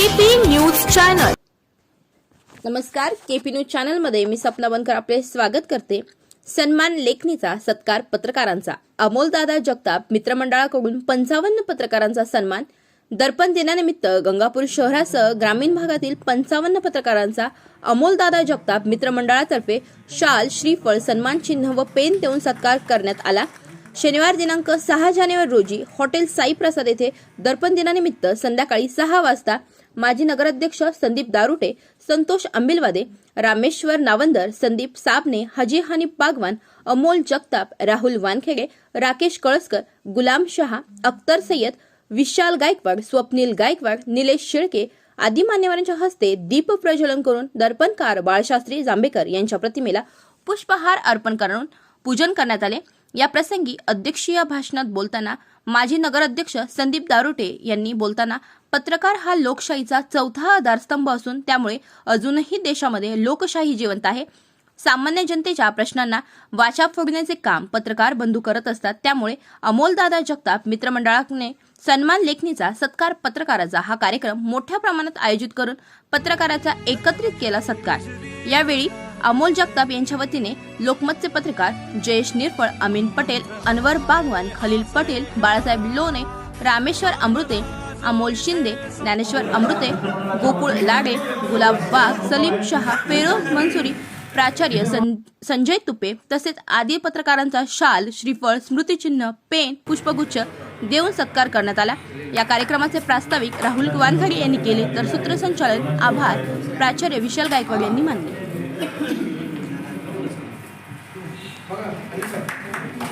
KP news channel. नमस्कार KP news चॅनलमध्ये मी सपना बनकर आपले स्वागत करते. सन्मान लेखणीचा सत्कार पत्रकारांचा. अमोलदादा जगताप मित्रमंडळाकडून पंचावन्न पत्रकारांचा सन्मान. दर्पण दिनानिमित्त गंगापूर शहरासह ग्रामीण भागातील पंचावन्न पत्रकारांचा अमोलदादा जगताप मित्रमंडळातर्फे शाल श्रीफळ सन्मान चिन्ह व पेन देऊन सत्कार करण्यात आला. शनिवार दिनांक सहा जानेवारी रोजी हॉटेल साई प्रसाद येथे दर्पण दिनानिमित्त संध्याकाळी सहा वाजता माजी नगराध्यक्ष संदीप दारुटे संतोष अंबिलवादे रामेश्वर नावंदर संदीप साबने हजी हानिफ बागवान अमोल जगताप राहुल वानखेडे राकेश कळसकर गुलाम शहा अख्तर सय्यद विशाल गायकवाड स्वप्नील गायकवाड निलेश शेळके आदी मान्यवरांच्या हस्ते दीप प्रज्वलन करून दर्पणकार बाळशास्त्री जांभेकर यांच्या प्रतिमेला पुष्पहार अर्पण करून पूजन करण्यात आले. या प्रसंगी अध्यक्षीय भाषणात बोलताना माजी नगराध्यक्ष संदीप दारुटे यांनी बोलताना पत्रकार हा लोकशाहीचा चौथा आधारस्तंभ असून त्यामुळे अजूनही देशामध्ये लोकशाही जिवंत आहे. सामान्य जनतेच्या प्रश्नांना वाचा फोडण्याचे काम पत्रकार बंधू करत असतात. त्यामुळे अमोलदादा जगताप मित्रमंडळाने सन्मान लेखणीचा सत्कार पत्रकाराचा हा कार्यक्रम मोठ्या प्रमाणात आयोजित करून पत्रकाराचा एकत्रित केला सत्कार. यावेळी अमोल जगताप यांच्या वतीने लोकमतचे पत्रकार जयेश निरफळ अमीन पटेल अनवर बागवान खलील पटेल बाळासाहेब लोणे रामेश्वर अमृते अमोल शिंदे ज्ञानेश्वर अमृते गोकुळ लाडे गुलाब वाघ सलीम शहा फेरोज मंसुरी प्राचार्य सं- संजय तुपे तसेच आदी पत्रकारांचा शाल श्रीफळ स्मृतिचिन्ह पेन पुष्पगुच्छ देऊन सत्कार करण्यात आला. या कार्यक्रमाचे प्रास्ताविक राहुल वानखडे यांनी केले तर सूत्रसंचालन आभार. प्राचार्य विशाल गायकवाड यांनी मानले. 好啊，开始。